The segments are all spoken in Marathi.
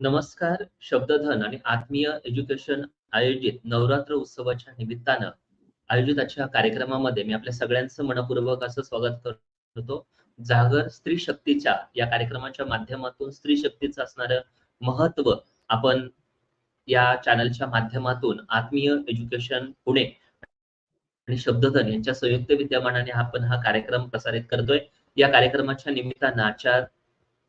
नमस्कार, शब्दधन आणि आत्मीय एज्युकेशन आयोजित नवरात्र उत्सवाच्या निमित्तानं आयोजित आजच्या कार्यक्रमामध्ये मी आपल्या सगळ्यांचं मनपूर्वक असं स्वागत करतो. जागर स्त्री शक्तीच्या या कार्यक्रमाच्या माध्यमातून स्त्री शक्तीचं असणारं महत्त्व आपण या चॅनलच्या माध्यमातून आत्मीय एज्युकेशन पुणे आणि शब्दधन यांच्या संयुक्त विद्यमानाने आपण हा कार्यक्रम प्रसारित करतोय. या कार्यक्रमाच्या निमित्तानं आजच्या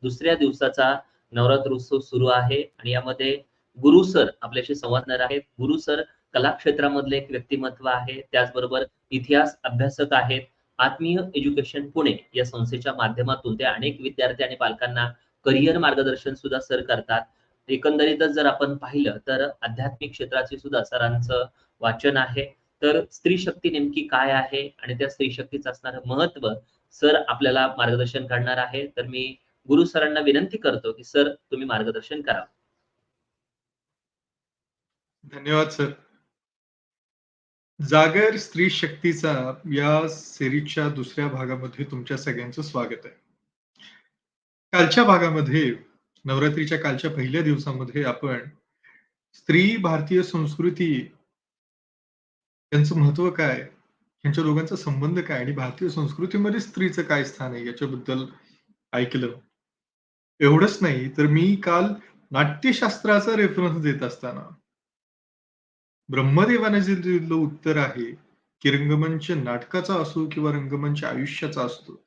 दुसऱ्या दिवसाचा नवरात्र उत्सव सुरू आहे आणि यामध्ये गुरु सर आपल्याशी संवादणार आहेत. गुरु सर कला क्षेत्रामधले एक व्यक्तिमत्व आहे. त्याचबरोबर इतिहास अभ्यासक आहेत. आत्मीय एज्युकेशन पुणे या संस्थेच्या माध्यमातून ते अनेक विद्यार्थी आणि पालकांना करियर मार्गदर्शन सुद्धा सर करतात. एकंदरीतच जर आपण पाहिलं तर आध्यात्मिक क्षेत्राचे सुद्धा सरांचं वाचन आहे. तर स्त्री शक्ती नेमकी काय आहे आणि त्या स्त्री शक्तीचं असणारं महत्त्व सर आपल्याला मार्गदर्शन करणार आहे. तर मी गुरु सरांना विनंती करतो, की सर तुम्ही मार्गदर्शन करा धन्यवाद सर. जागर स्त्री शक्तीचा या सिरीजच्या दुसऱ्या भागामध्ये तुमच्या सगळ्यांचं स्वागत आहे. कालच्या भागामध्ये नवरात्रीच्या कालच्या पहिल्या दिवसामध्ये आपण स्त्री भारतीय संस्कृती यांचं महत्त्व काय? यांच्या दोघांचा संबंध काय? आणि भारतीय संस्कृतीमध्ये स्त्रीचं काय स्थान आहे याच्याबद्दल ऐकलं. एवढंच नाही तर मी काल नाट्यशास्त्राचा रेफरन्स देत असताना ब्रह्मदेवाने जे दिलेलं उत्तर आहे, की रंगमंच नाटकाचा असो किंवा रंगमंच आयुष्याचा असतो.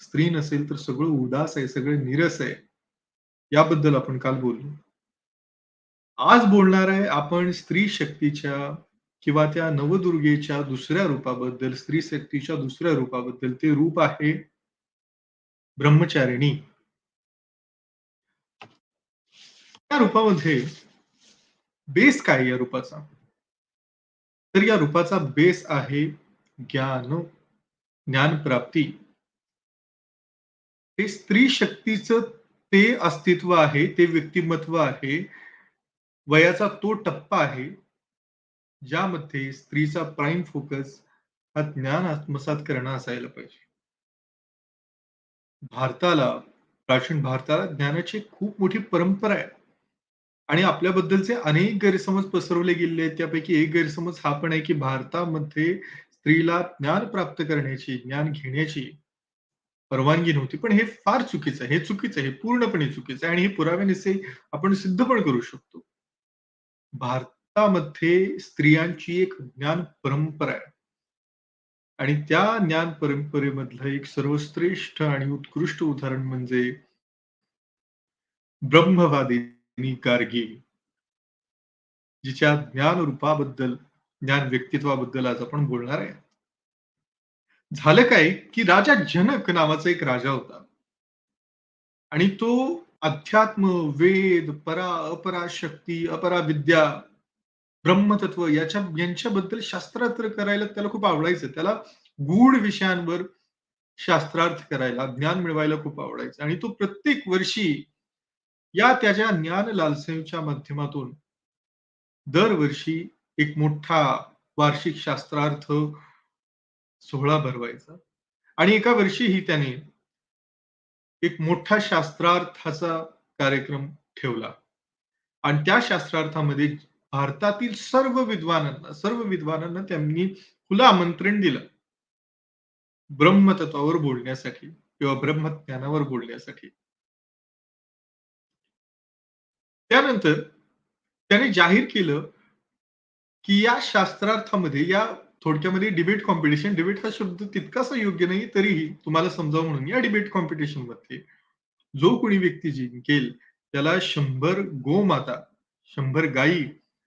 स्त्री नसेल तर सगळं उदास आहे, सगळं नीरस आहे. याबद्दल आपण काल बोललो. आज बोलणार आहे आपण स्त्री शक्तीच्या किंवा त्या नवदुर्गेच्या दुसऱ्या रूपाबद्दल, स्त्री शक्तीच्या दुसऱ्या रूपाबद्दल. ते रूप आहे ब्रह्मचारिणी. या रूपामध्ये बेस काय या रूपाचा? तर या रूपाचा बेस आहे ज्ञान, ज्ञान प्राप्ती ते स्त्री शक्तीचं ते अस्तित्व आहे, ते व्यक्तिमत्व आहे. वयाचा तो टप्पा आहे, ज्यामध्ये स्त्रीचा प्राईम फोकस हा ज्ञान आत्मसात करणं असायला पाहिजे. भारताला, प्राचीन भारताला ज्ञानाची खूप मोठी परंपरा आहे. आणि आपल्याबद्दलचे अनेक गैरसमज पसरवले गेलेले आहेत. त्यापैकी एक गैरसमज हा पण आहे, की भारतामध्ये स्त्रीला ज्ञान प्राप्त करण्याची, ज्ञान घेण्याची परवानगी नव्हती. पण हे फार चुकीचं आहे. हे चुकीचं आहे. हे पूर्णपणे चुकीचं आहे आणि हे पुराव्यानिशी आपण सिद्ध पण करू शकतो. भारतामध्ये स्त्रियांची एक ज्ञान परंपरा आहे. आणि त्या ज्ञान परंपरेमधलं एक सर्वश्रेष्ठ आणि उत्कृष्ट उदाहरण म्हणजे ब्रह्मवादी गार्गी. जिच्या ज्ञान रूपाबद्दल, ज्ञान व्यक्तित्वाबद्दल आज आपण बोलणार आहे. झालं काय, की राजा जनक नावाचा एक राजा होता. आणि तो अध्यात्म, वेद, परा, अपरा शक्ती, अपरा विद्या, ब्रह्मतत्व याच्या यांच्याबद्दल शास्त्रार्थ करायला त्याला खूप आवडायचं. त्याला गूढ विषयांवर शास्त्रार्थ करायला, ज्ञान मिळवायला खूप आवडायचं आणि तो प्रत्येक वर्षी या त्याच्या ज्ञान लालसेच्या माध्यमातून दरवर्षी एक मोठा वार्षिक शास्त्रार्थ सोहळा भरवायचा. आणि एका वर्षीही त्याने एक मोठा शास्त्रार्थाचा कार्यक्रम ठेवला. आणि त्या शास्त्रार्थामध्ये भारतातील सर्व विद्वानांना सर्व विद्वानांना त्यांनी खुलं आमंत्रण दिलं. ब्रह्मतत्वावर बोलण्यासाठी किंवा ब्रह्मज्ञानावर बोलण्यासाठी. त्यानंतर त्याने जाहीर केलं की या शास्त्रार्थामध्ये या थोडक्यामध्ये डिबेट कॉम्पिटिशन डिबेट हा शब्द तितकासा योग्य नाही तरीही तुम्हाला समजावं म्हणून या डिबेट कॉम्पिटिशनमध्ये जो कोणी व्यक्ती जिंकेल त्याला शंभर गोमाता शंभर गायी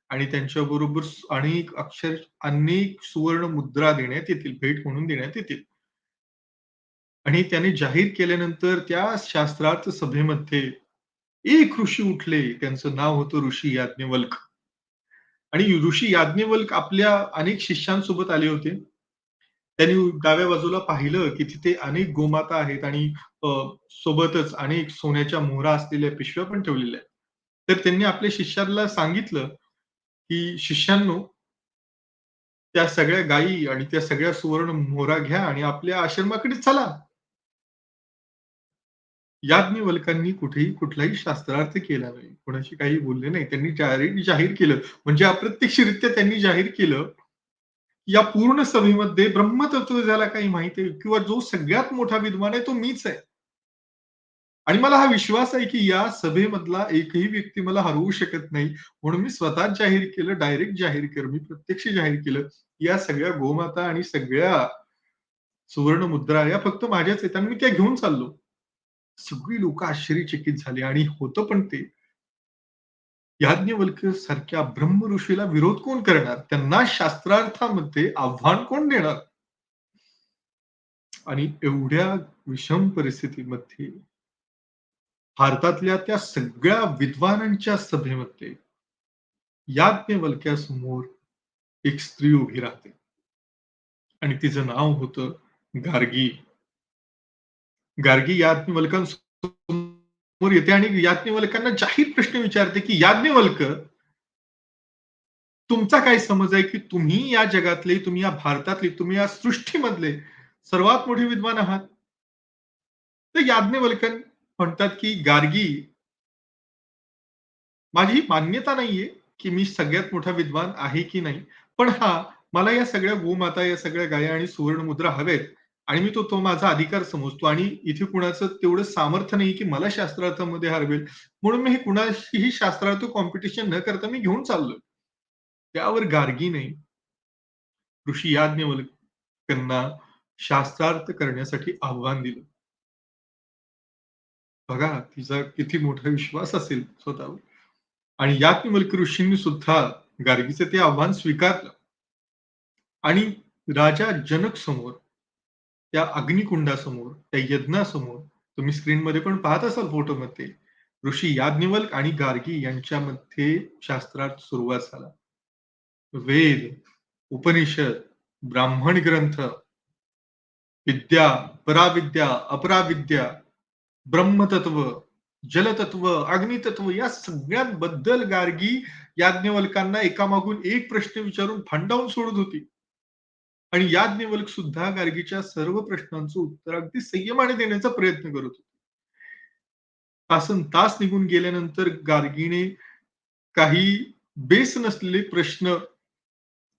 आणि त्यांच्याबरोबर अनेक अक्षर अनेक सुवर्ण मुद्रा देण्यात येतील भेट म्हणून देण्यात येतील. आणि त्याने जाहीर केल्यानंतर त्या शास्त्रार्थ सभेमध्ये एक ऋषी उठले त्यांचं नाव होतं ऋषी याज्ञवल्क. आणि ऋषी याज्ञवल्क आपल्या अनेक शिष्यांसोबत आले होते. त्यांनी डाव्या बाजूला पाहिलं की तिथे अनेक गोमाता आहेत आणि सोबतच अनेक सोन्याच्या मोहरा असलेल्या पिशव्या पण ठेवलेल्या आहेत. तर त्यांनी आपल्या शिष्याला सांगितलं की शिष्यांनो त्या सगळ्या गायी आणि त्या सगळ्या सुवर्ण मोहरा घ्या आणि आपल्या आश्रमाकडे चला. याज्ञवल्कांनी कुठेही कुठलाही शास्त्रार्थ केला नाही. कोणाशी काही बोलले नाही. त्यांनी जाहीर जाहीर केलं. म्हणजे अप्रत्यक्षरित्या त्यांनी जाहीर केलं या पूर्ण सभेमध्ये ब्रह्मतत्व ज्याला काही माहिती आहे किंवा जो सगळ्यात मोठा विद्वान आहे तो मीच आहे. आणि मला हा विश्वास आहे की या सभेमधला एकही व्यक्ती मला हरवू शकत नाही. म्हणून मी स्वतःच जाहीर केलं डायरेक्ट जाहीर केलं मी प्रत्यक्ष जाहीर केलं या सगळ्या गोमाता आणि सगळ्या सुवर्ण मुद्रा या फक्त माझ्याच आहेत आणि मी त्या घेऊन चाललो. सगळी लोक आश्चर्यचकित झाले आणि होतं पण ते. याज्ञवल्क सारख्या ब्रह्म ऋषीला विरोध कोण करणार? त्यांना शास्त्रार्थामध्ये आव्हान कोण देणार? आणि एवढ्या विषम परिस्थितीमध्ये भारतातल्या त्या सगळ्या विद्वानांच्या सभेमध्ये याज्ञवल्क्यासमोर एक स्त्री उभी राहते. आणि तिचं नाव होतं गार्गी. गार्गी याज्ञवल्कांसमोर येते आणि याज्ञवल्कांना जाहीर प्रश्न विचारते की याज्ञवल्क तुमचा काय समज आहे की तुम्ही या जगातले तुम्ही या भारतातले तुम्ही या सृष्टीमधले सर्वात मोठे विद्वान आहात? तर याज्ञवल्कन म्हणतात की गार्गी माझी मान्यता नाहीये की मी सगळ्यात मोठा विद्वान आहे की नाही पण हा मला या सगळ्या गोमाता या सगळ्या गाया आणि सुवर्ण मुद्रा हवेत. आणि मी तो तो माझा अधिकार समजतो. आणि इथे कुणाचं तेवढं सामर्थ्य नाही की मला शास्त्रार्थामध्ये हरवेल. म्हणून मी हे कुणाशीही शास्त्रार्थ कॉम्पिटिशन न करता मी घेऊन चाललोय. त्यावर गार्गी नाही. ऋषी याज्ञवल्कांना शास्त्रार्थ करण्यासाठी आव्हान दिलं. बघा तिचा किती मोठा विश्वास असेल स्वतःवर. आणि याज्ञवल्क ऋषींनी सुद्धा गार्गीचे ते आव्हान स्वीकारलं. आणि राजा जनक समोर त्या अग्निकुंडासमोर त्या यज्ञासमोर तुम्ही स्क्रीनमध्ये पण पाहत असाल फोटोमध्ये ऋषी याज्ञवल्क आणि गार्गी यांच्यामध्ये शास्त्रात सुरुवात झाला. वेद उपनिषद ब्राह्मण ग्रंथ विद्या पराविद्या अपराविद्या ब्रह्मतत्व जलतत्व अग्नितत्व या सगळ्यांबद्दल गार्गी याज्ञवल्कांना एकामागून एक प्रश्न विचारून फंडावून सोडत होती. आणि याज्ञवल्क सुद्धा गार्गीच्या सर्व प्रश्नांचं उत्तर अगदी संयमाने देण्याचा प्रयत्न करत होते. तासन तास निघून गेल्यानंतर गार्गीने काही बेस नसलेले प्रश्न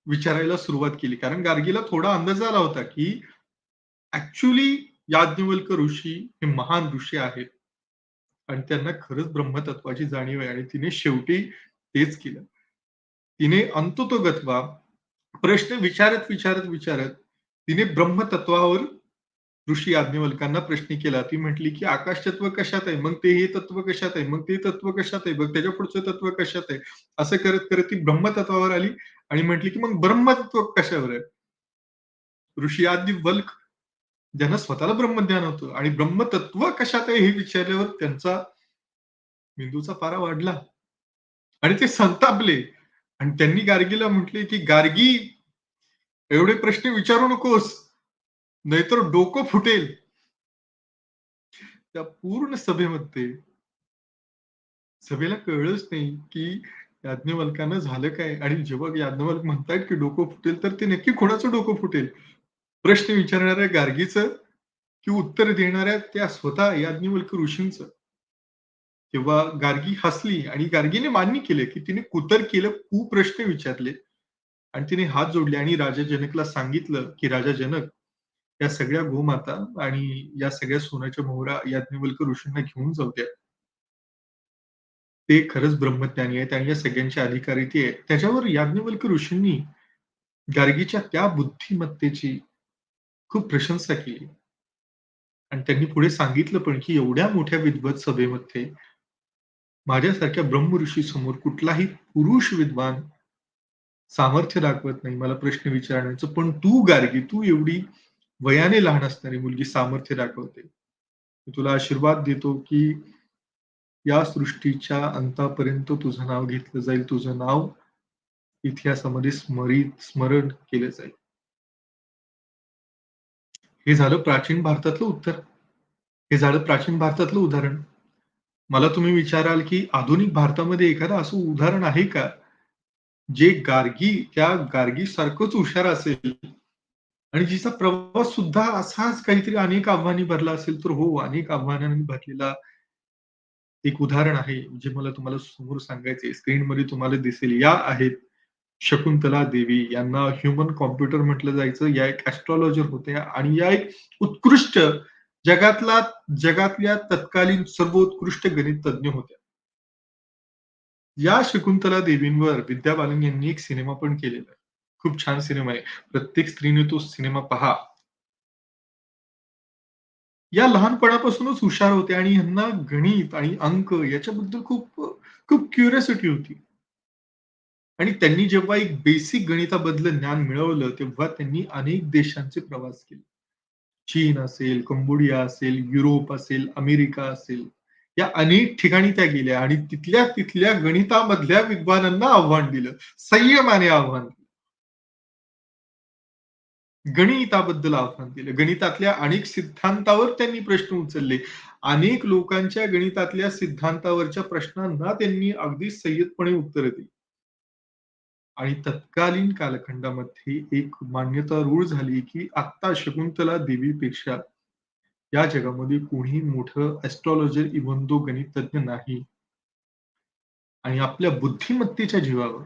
विचारायला सुरुवात केली. कारण गार्गीला थोडा अंदाज आला होता की ऍक्च्युली याज्ञवल्क ऋषी हे महान ऋषी आहेत. आणि त्यांना खरंच ब्रह्मतत्वाची जाणीव आहे आणि तिने शेवटी तेच केलं. तिने अंततोगत्वा प्रश्न विचारत विचारत विचारत तिने ब्रह्मतत्वावर ऋषी याज्ञवल्कांना प्रश्न केला. ती म्हटली की आकाश तत्व कशात आहे? मग ते हे तत्व कशात आहे? मग ते तत्व कशात आहे? मग त्याच्या पुढचं तत्व कशात आहे? असं करत करत ती ब्रह्मतत्वावर आली आणि म्हटली की मग ब्रह्मतत्व कशावर आहे? ऋषी वल्क ज्यांना स्वतःला ब्रह्मज्ञान होतं आणि ब्रह्मतत्व कशात आहे हे विचारल्यावर त्यांचा मेंदूचा पारा वाढला आणि ते संतापले. आणि त्यांनी गार्गीला म्हटले की गार्गी एवढे प्रश्न विचारू नकोस नाहीतर डोकं फुटेल. त्या पूर्ण सभेमध्ये सभेला कळलंच नाही की याज्ञवल्कानं झालं काय? आणि जेव्हा याज्ञवल्क म्हणतायत की डोकं फुटेल तर ते नक्की कोणाचं डोकं फुटेल? प्रश्न विचारणाऱ्या गार्गीचं की उत्तर देणाऱ्या त्या स्वतः याज्ञवल्क ऋषींचं? तेव्हा गार्गी हसली आणि गार्गीने मान्य केले की तिने कुतर केलं खूप प्रश्न विचारले. आणि तिने हात जोडले आणि राजा जनकला सांगितलं की राजा जनक या सगळ्या गोमाता आणि या सगळ्या सोन्याच्या मोहरा याज्ञवल्क ऋषींना घेऊन जाऊ द्या. ते खरंच ब्रह्मज्ञानी आहेत आणि या सगळ्यांच्या अधिकारी ते आहेत. त्याच्यावर याज्ञवल्क ऋषींनी गार्गीच्या त्या बुद्धिमत्तेची खूप प्रशंसा केली. आणि त्यांनी पुढे सांगितलं पण की एवढ्या मोठ्या विद्वत सभेमध्ये माझ्यासारख्या ब्रह्मऋषी समोर कुठलाही पुरुष विद्वान सामर्थ्य दाखवत नाही. मला प्रश्न विचारण्याचं पण तू गार्गी तू एवढी वयाने लहान असणारी मुलगी सामर्थ्य दाखवते. मी तुला आशीर्वाद देतो की या सृष्टीच्या अंतापर्यंत तुझं नाव घेतलं जाईल. तुझं नाव इतिहासामध्ये स्मरित स्मरण केलं जाईल. हे झालं प्राचीन भारतातलं उत्तर. हे झालं प्राचीन भारतातलं उदाहरण. मला तुम्ही विचाराल की आधुनिक भारतामध्ये एखादं असं उदाहरण आहे का जे गार्गी त्या गार्गी सारखंच हुशार असेल आणि जिचा प्रवास सुद्धा असाच काहीतरी अनेक आव्हाने भरला असेल तर हो, अनेक आव्हानांनी भरलेला एक उदाहरण आहे, जे मला तुम्हाला समोर सांगायचे स्क्रीनमध्ये तुम्हाला दिसेल. या आहेत शकुंतला देवी. यांना ह्युमन कॉम्प्युटर म्हटलं जायचं. या एक ऍस्ट्रॉलॉजर होत्या आणि या एक उत्कृष्ट जगातला जगातल्या तत्कालीन सर्वोत्कृष्ट गणित तज्ञ होत्या. या शकुंतला देवींवर विद्या बालन यांनी एक सिनेमा पण केलेला आहे. खूप छान सिनेमा आहे. प्रत्येक स्त्रीने तो सिनेमा पहा. या लहानपणापासूनच हुशार होत्या आणि ह्यांना गणित आणि अंक याच्याबद्दल खूप खूप क्युरियोसिटी होती. आणि त्यांनी जेव्हा एक बेसिक गणिताबद्दल ज्ञान मिळवलं, तेव्हा त्यांनी अनेक देशांचे प्रवास केले. चीन असेल, कंबोडिया असेल, युरोप असेल, अमेरिका असेल, या अनेक ठिकाणी त्या गेल्या आणि तिथल्या तिथल्या गणितामधल्या विद्वानांना आव्हान दिलं. संयमाने आव्हान दिलं. गणिताबद्दल आव्हान दिलं. गणितातल्या अनेक सिद्धांतावर त्यांनी प्रश्न उचलले. अनेक लोकांच्या गणितातल्या सिद्धांतावरच्या प्रश्नांना त्यांनी अगदी संयतपणे उत्तरं दिली. आणि तत्कालीन कालखंडामध्ये एक मान्यता रूढ झाली, की आत्ता शकुंतला देवीपेक्षा या जगामध्ये कोणी मोठं एस्ट्रॉलॉजर इव्हन दो गणितज्ञ नाही. आणि आपल्या बुद्धिमत्तेच्या जीवावर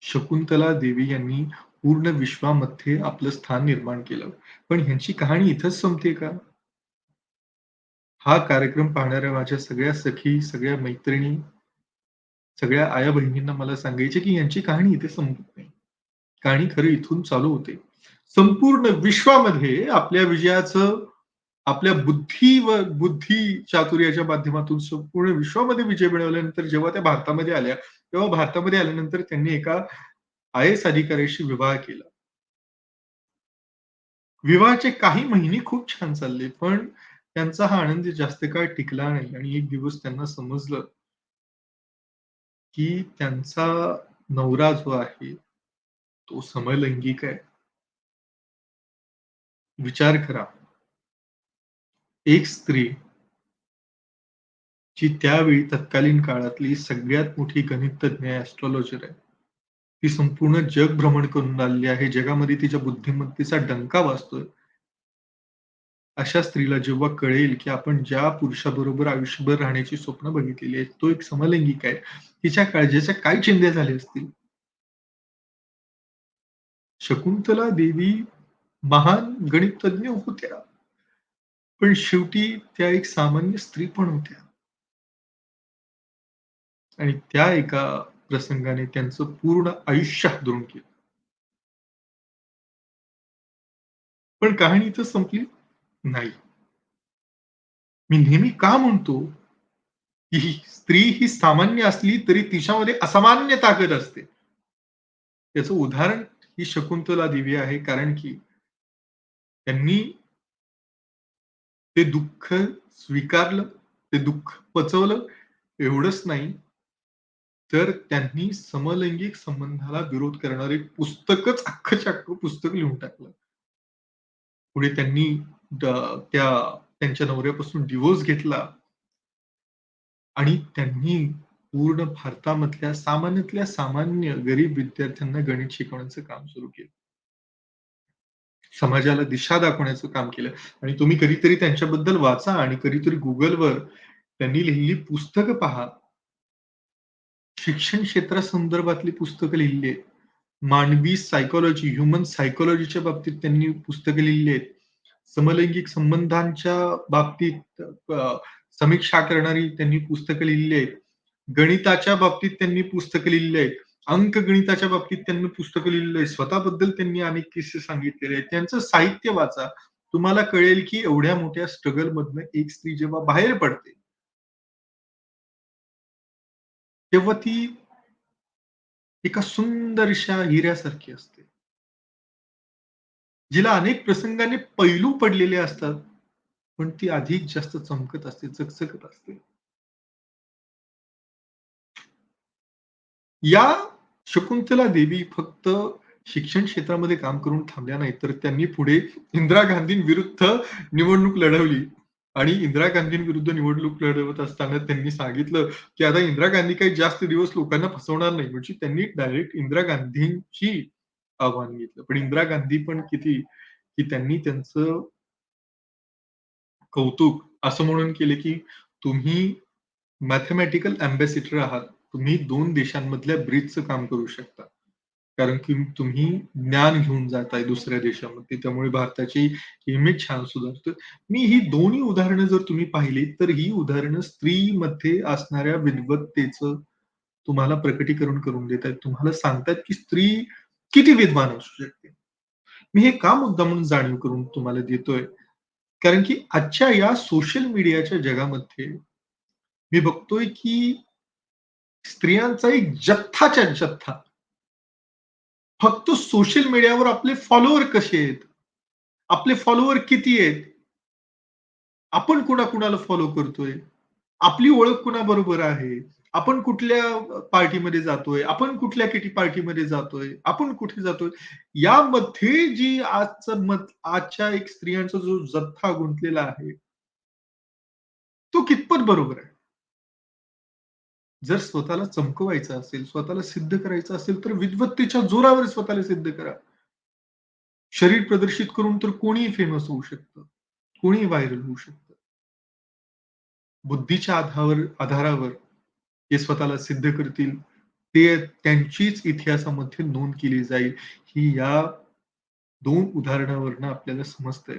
शकुंतला देवी यांनी पूर्ण विश्वामध्ये आपलं स्थान निर्माण केलं. पण ह्यांची कहाणी इथंच संपते का? हा कार्यक्रम पाहणाऱ्या माझ्या सगळ्या सखी, सगळ्या मैत्रिणी, सगळ्या आया-बहिणींना मला सांगायचे की यांची कहाणी इथे संपत नाही. कहाणी खरं इथून चालू होते. संपूर्ण विश्वामध्ये आपल्या विजयाचं आपल्या बुद्धी व बुद्धी चातुर्याच्या माध्यमातून संपूर्ण विश्वामध्ये विजय मिळवल्यानंतर जेव्हा त्या भारतामध्ये आल्या, तेव्हा भारतामध्ये आल्यानंतर त्यांनी एका आय-एस अधिकाऱ्याशी विवाह केला. विवाहाचे काही महिने खूप छान चालले, पण त्यांचा हा आनंद जास्त काळ टिकला नाही आणि एक दिवस त्यांना समजलं की त्यांचा नवरा जो आहे, तो समलैंगिक आहे. विचार करा. एक स्त्री जी त्यावेळी तत्कालीन काळातली सगळ्यात मोठी गणितज्ञ आहे, आहे. ती संपूर्ण जग भ्रमण करून आलेली आहे. जगामध्ये तिच्या बुद्धिमत्तेचा डंका वाजतोय. अशा स्त्रीला जेव्हा कळेल, की आपण ज्या पुरुषाबरोबर आयुष्यभर राहण्याची स्वप्न बघितलेली आहेत, तो एक समलैंगिक आहे. तिच्या काळजीच्या काय चिंध्या झाल्या असतील? शकुंतला देवी महान गणितज्ञ होत्या. पण शेवटी त्या एक सामान्य स्त्री पण होत्या. आणि त्या एका प्रसंगाने त्यांचं पूर्ण आयुष्य हादरून केलं. पण कहाणी इथं संपली नाही. मी नेहमी का म्हणतो, की स्त्री ही सामान्य असली तरी तिच्यामध्ये असामान्य ताकद असते. त्याचं उदाहरण ही शकुंतला देवी आहे कारण की त्यांनी ते दुःख स्वीकारलं, ते दुःख पचवलं एवढंच नाही, तर त्यांनी समलैंगिक संबंधाला विरोध करणारे पुस्तकच अख्खच्या अख्खं पुस्तक लिहून टाकलं. पुढे त्यांनी त्या त्यांच्या नवऱ्यापासून डिवोर्स घेतला. आणि त्यांनी पूर्ण भारतामधल्या सामान्यातल्या सामान्य गरीब विद्यार्थ्यांना गणित शिकवण्याचं काम सुरू केलं. समाजाला दिशा दाखवण्याचं काम केलं आणि तुम्ही कधीतरी त्यांच्याबद्दल वाचा आणि कधीतरी गुगलवर त्यांनी लिहिलेली पुस्तकं पहा. शिक्षण क्षेत्रासंदर्भातली पुस्तकं लिहिली आहेत. मानवी सायकॉलॉजी, ह्युमन सायकॉलॉजीच्या बाबतीत त्यांनी पुस्तकं लिहिली आहेत. समलैंगिक संबंधांच्या बाबतीत समीक्षा करणारी त्यांनी पुस्तकं लिहिली आहेत. गणिताच्या बाबतीत त्यांनी पुस्तकं लिहिली आहेत. अंकगणिताच्या बाबतीत त्यांनी पुस्तकं लिहिलेली आहेत. स्वतःबद्दल त्यांनी अनेक किस्से सांगितलेले आहेत. त्यांचं साहित्य वाचा. तुम्हाला कळेल की एवढ्या मोठ्या स्ट्रगल मधनं एक स्त्री जेव्हा बाहेर पडते तेव्हा ती एका सुंदरशा हिऱ्यासारखी असते. जिला अनेक प्रसंगाने पैलू पडलेले असतात, पण ती अधिक जास्त चमकत असते, चकचकत असते. या शकुंतला देवी फक्त शिक्षण क्षेत्रामध्ये काम करून थांबल्या नाही तर त्यांनी पुढे इंदिरा गांधींविरुद्ध निवडणूक लढवली आणि इंदिरा गांधींविरुद्ध निवडणूक लढवत असताना त्यांनी सांगितलं, की आता इंदिरा गांधी काही जास्त दिवस लोकांना फसवणार नाही. म्हणजे त्यांनी डायरेक्ट इंदिरा गांधींची आव्हान घेतलं. पण इंदिरा गांधी पण किती की त्यांनी त्यांचं कौतुक असं म्हणून केले की तुम्ही मॅथमॅटिकल अम्बॅसिडर आहात. तुम्ही दोन देशांमधल्या ब्रिजचं काम करू शकता. कारण की तुम्ही ज्ञान घेऊन जाताय दुसऱ्या देशामध्ये. त्यामुळे भारताची इमेज छान सुधारतो. मी ही दोन्ही उदाहरणं जर तुम्ही पाहिली तर ही उदाहरणं स्त्रीमध्ये असणाऱ्या विद्वत्तेचं तुम्हाला प्रकटीकरण करून देत आहेत तुम्हाला सांगतात की स्त्री किती विद्वान असू शकते? मी हे का मुद्दा म्हणून जाणीव करून तुम्हाला देतोय? कारण की आजच्या या सोशल मीडियाच्या जगामध्ये मी बघतोय की स्त्रियांचा एक जथ्थाच्या जथ्था. फक्त सोशल मीडियावर आपले फॉलोअर कसे आहेत? आपले फॉलोअर किती आहेत? आपण कुणा कुणाला फॉलो करतोय? आपली ओळख कुणाबरोबर आहे? आपण कुठल्या पार्टीमध्ये जातोय? आपण कुठल्या किटी पार्टीमध्ये जातोय? आपण कुठे जातोय? यामध्ये जी आजचं मत आजच्या एक स्त्रियांचा जो जथ्था गुंतलेला आहे तो कितपत बरोबर आहे? जर स्वतःला चमकवायचं असेल स्वतःला सिद्ध करायचं असेल तर विद्वत्तेच्या जोरावर स्वतःला सिद्ध करा. शरीर प्रदर्शित करून तर कोणीही फेमस होऊ शकतं. कोणीही व्हायरल होऊ शकतं. बुद्धीच्या आधारावर आधारावर जे स्वतःला सिद्ध करतील. ते त्यांचीच इतिहासामध्ये नोंद केली जाईल. ही या दोन उदाहरणावरनं आपल्याला समजतंय.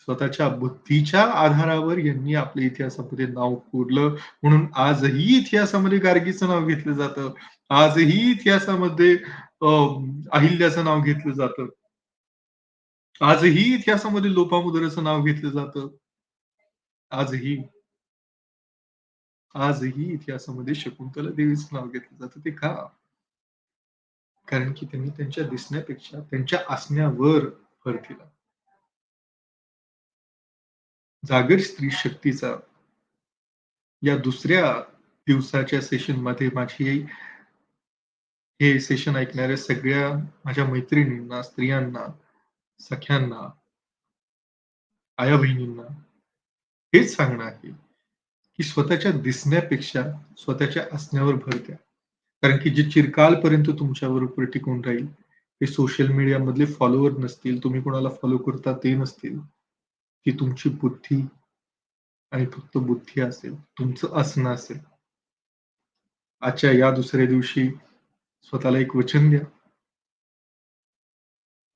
स्वतःच्या बुद्धीच्या आधारावर यांनी आपल्या इतिहासामध्ये नाव कोरलं. म्हणून आजही इतिहासामध्ये गार्गीचं नाव घेतलं जातं. आजही इतिहासामध्ये अहिल्याचं नाव घेतलं जातं. आजही इतिहासामध्ये लोपामुद्राचं नाव घेतलं जातं. आजही आजही इतिहासामध्ये शकुंतला देवीचं नाव घेतलं जातं ते का? कारण की त्यांनी त्यांच्या दिसण्यापेक्षा त्यांच्या असण्यावर भर दिला. जागर स्त्री शक्तीचा या दुसऱ्या दिवसाच्या सेशनमध्ये माझी हे सेशन ऐकणाऱ्या सगळ्या माझ्या मैत्रिणींना स्त्रियांना सख्यांना आया बहिणींना हेच सांगणं आहे. की स्वतःच्या दिसण्यापेक्षा स्वतःच्या असण्यावर भर द्या. कारण की जे चिरकालपर्यंत तुमच्याबरोबर टिकून राहील हे सोशल मीडिया मधले फॉलोअर नसतील तुम्ही कोणाला फॉलो करता ते नसतील. ती तुमची बुद्धी आणि फक्त बुद्धी असेल तुमचं असणं असेल. आजच्या या दुसऱ्या दिवशी स्वतःला एक वचन द्या.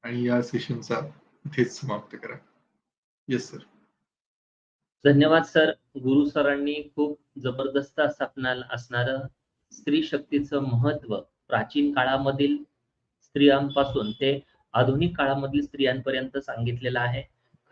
आणि या सेशनचा इथेच समाप्त करा. येस सर धन्यवाद सर. गुरु सरांनी खूप जबरदस्त असणार असणारं स्त्री शक्तीचं महत्त्व प्राचीन काळामधील स्त्रियांपासून ते आधुनिक काळामधील स्त्रियांपर्यंत सांगितलेलं आहे.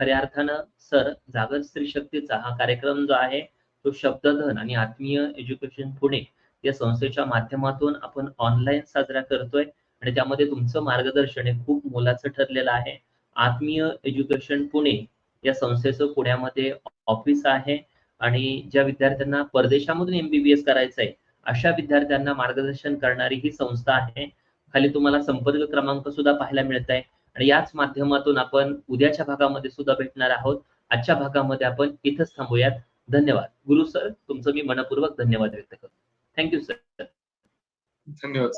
खऱ्या अर्थानं सर जागर स्त्री शक्तीचा हा कार्यक्रम जो आहे तो शब्दधन आणि आत्मीय एज्युकेशन पुणे या संस्थेच्या माध्यमातून आपण ऑनलाईन साजरा करतोय आणि त्यामध्ये तुमचं मार्गदर्शन हे खूप मोलाचं ठरलेलं आहे. आत्मीय एज्युकेशन पुणे या संस्थेचं पुण्यामध्ये ऑफिस आहे आणि ज्या विद्यार्थ्यांना परदेशामधून एमबीबीएस करायचं आहे अशा विद्यार्थ्यांना मार्गदर्शन करणारी ही संस्था आहे. खाली तुम्हाला संपर्क क्रमांक सुद्धा पाहायला मिळत आहे आणि याच माध्यमातून आपण उद्याच्या भागामध्ये सुद्धा भेटणार आहोत. आजच्या भागामध्ये आपण इथंच थांबूयात. धन्यवाद. गुरु सर तुमचं मी मनपूर्वक धन्यवाद व्यक्त करतो. थँक्यू सर धन्यवाद